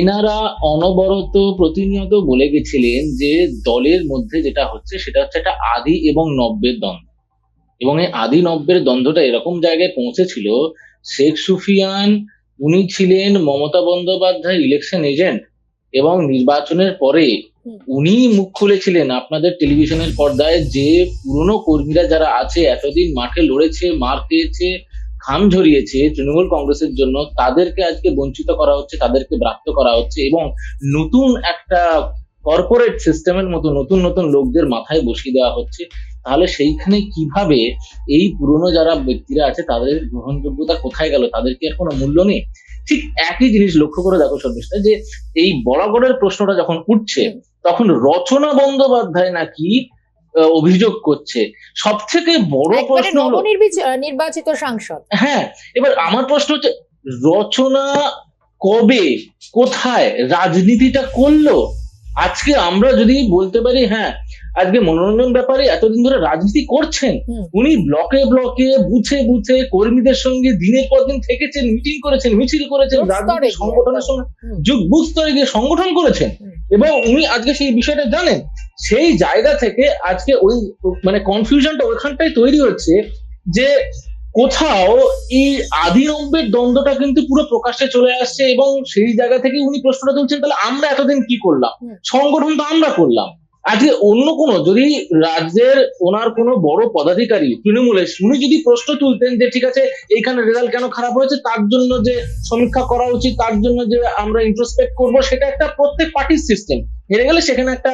এনারা অনবরত প্রতিনিয়ত বলে গেছিলেন যে দলের মধ্যে যেটা হচ্ছে, সেটা হচ্ছে একটা আদি এবং নব্যের দ্বন্দ্ব এবং এই আদি নব্যের দ্বন্দ্বটা এরকম জায়গায় পৌঁছেছিল, শেখ সুফিয়ান, উনি ছিলেন মমতা বন্দ্যোপাধ্যায় ইলেকশন এজেন্ট এবং নির্বাচনের পরে। উনি মুখ খুলেছিলেন আপনাদের টেলিভিশনের পর্দায় যে পুরনো কর্মীরা যারা আছে, এতদিন মাঠে লড়েছে, মার খেয়েছে খাম ঝরিয়েছে তৃণমূল কংগ্রেসের জন্য তাদেরকে আজকে বঞ্চিত করা হচ্ছে তাদেরকে ব্রাত্য করা হচ্ছে এবং নতুন একটা কর্পোরেট সিস্টেমের মতো নতুন নতুন লোকদের মাথায় বসিয়ে দেওয়া হচ্ছে। তাহলে সেইখানে কীভাবে এই পুরনো যারা ব্যক্তিরা আছে তাদের গ্রহণযোগ্যতা কোথায় গেল? তাদের কি আর কোনো মূল্য নেই? ঠিক একই জিনিস লক্ষ্য করে দেখো শর্মিষ্ঠা যে এই বরাবরের প্রশ্নটা যখন উঠছে তখন রচনা বন্দ্যোপাধ্যায় নাকি অভিযোগ করছে। সব থেকে বড় প্রশ্ন নির্বাচিত সাংসদ। হ্যাঁ এবার আমার প্রশ্ন হচ্ছে রচনা কবে কোথায় রাজনীতিটা করল? আজকে আমরা যদি বলতে পারি হ্যাঁ আজকে মনোরঞ্জন ব্যাপারে এতদিন ধরে রাজনীতি করছেন। উনি ব্লকে ব্লকে বুথে বুথে কর্মীদের সঙ্গে দিনের পর দিন থেকেছেন মিটিং করেছেন মিছিল করেছেন রাজনৈতিক সংগঠনের। সঙ্গে যুগ বুথ স্তরে গিয়ে সংগঠন করেছেন। এবং উনি আজকে সেই বিষয়টা জানেন। সেই জায়গা থেকে আজকে ওই মানে কনফিউশনটা ওইখানটাই তৈরি হচ্ছে যে কোথাও এই আদি নব্যের দ্বন্দ্বটা কিন্তু পুরো প্রকাশ্যে চলে আসছে এবং সেই জায়গা থেকে উনি প্রশ্নটা তুলছেন তাহলে আমরা এতদিন কি করলাম? সংগঠন তো আমরা করলাম। আজকে অন্য কোনো যদি রাজ্যের ওনার কোনো বড় পদাধিকারী তৃণমূলের উনি যদি প্রশ্ন তুলতেন যে ঠিক আছে এইখানে রেজাল্ট কেন খারাপ হয়েছে তার জন্য যে সমীক্ষা করা উচিত তার জন্য যে আমরা ইন্ট্রোস্পেক্ট করব সেটা একটা প্রত্যেক পার্টির সিস্টেম হেরে গেলে সেখানে একটা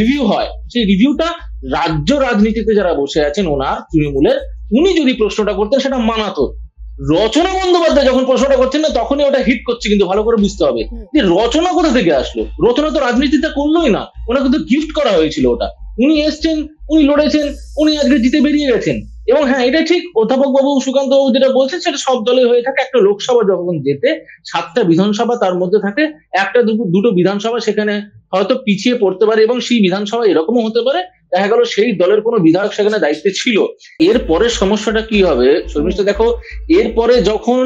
রিভিউ হয়। সেই রিভিউটা রাজ্য রাজনীতিতে যারা বসে আছেন ওনার তৃণমূলের উনি যদি প্রশ্নটা করতেন সেটা মানাতো। রচনা বন্দ্যোপাধ্যায় যখন প্রশ্নটা করছেন না তখনই ওটা হিট করছে কিন্তু ভালো করে বুঝতে হবে। যে রচনা কোথা থেকে আসলো? রচনা তো রাজনীতিতে করলোই না। ওনাকে তো গিফট করা হয়েছিল ওটা। উনি এসছেন উনি লড়েছেন উনি আজকে জিতে বেরিয়ে গেছেন। এবং হ্যাঁ এটা ঠিক অধ্যাপক বাবু সুকান্ত বাবু যেটা বলছেন সেটা সব দলে হয়ে থাকে। একটা লোকসভা যখন যেতে সাতটা বিধানসভা তার মধ্যে থাকে একটা দুটো দুটো বিধানসভা সেখানে হয়তো পিছিয়ে পড়তে পারে এবং সেই বিধানসভা এরকমও হতে পারে দেখা গেল সেই দলের কোনো বিধায়ক সেখানে দায়িত্বে ছিল। এর পরের সমস্যাটা কি হবে? শর্মিষ্ঠা দেখো এরপরে যখন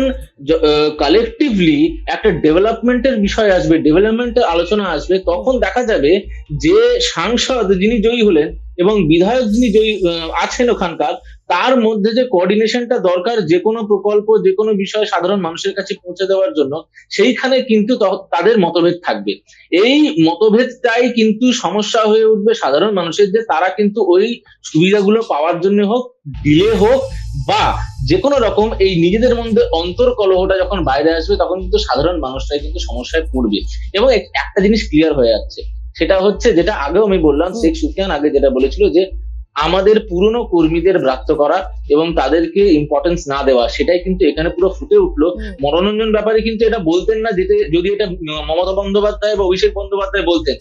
কালেকটিভলি একটা ডেভেলপমেন্টের বিষয় আসবে ডেভেলপমেন্টের আলোচনা আসবে তখন দেখা যাবে যে সাংসদ যিনি জয়ী হলেন এবং বিধায়ক যিনি আহ, আছেন ওখানকার তার মধ্যে যে কোঅর্ডিনেশনটা দরকার যে কোনো প্রকল্প যে কোনো বিষয় সাধারণ মানুষের কাছে পৌঁছে দেওয়ার জন্য সেইখানে কিন্তু তাদের মতভেদ থাকবে। এই মতভেদটাই কিন্তু সমস্যা হয়ে উঠবে সাধারণ মানুষের যে তারা কিন্তু ওই সুবিধাগুলো পাওয়ার জন্য হোক ডিলে হোক বা যে কোনো রকম এই নিজেদের মধ্যে অন্তর কলহটা যখন বাইরে আসবে তখন কিন্তু সাধারণ মানুষটাই কিন্তু সমস্যায় পড়বে। এবং একটা জিনিস ক্লিয়ার হয়ে যাচ্ছে। সেটা হচ্ছে যেটা আগেও আমি বললাম শেখ সুফিয়ান আগে যেটা বলেছিল যে আমাদের পুরনো কর্মীদের ব্রাত্য করা এবং তাদেরকে ইম্পর্টেন্স না দেওয়া সেটাই কিন্তু এখানে পুরো ফুটে উঠল। মনোরঞ্জন ব্যাপারে কিন্তু এটা বলতেন না যেতে যদি এটা মমতা বন্দ্যোপাধ্যায় বা অভিষেক বন্দ্যোপাধ্যায় বলতেন।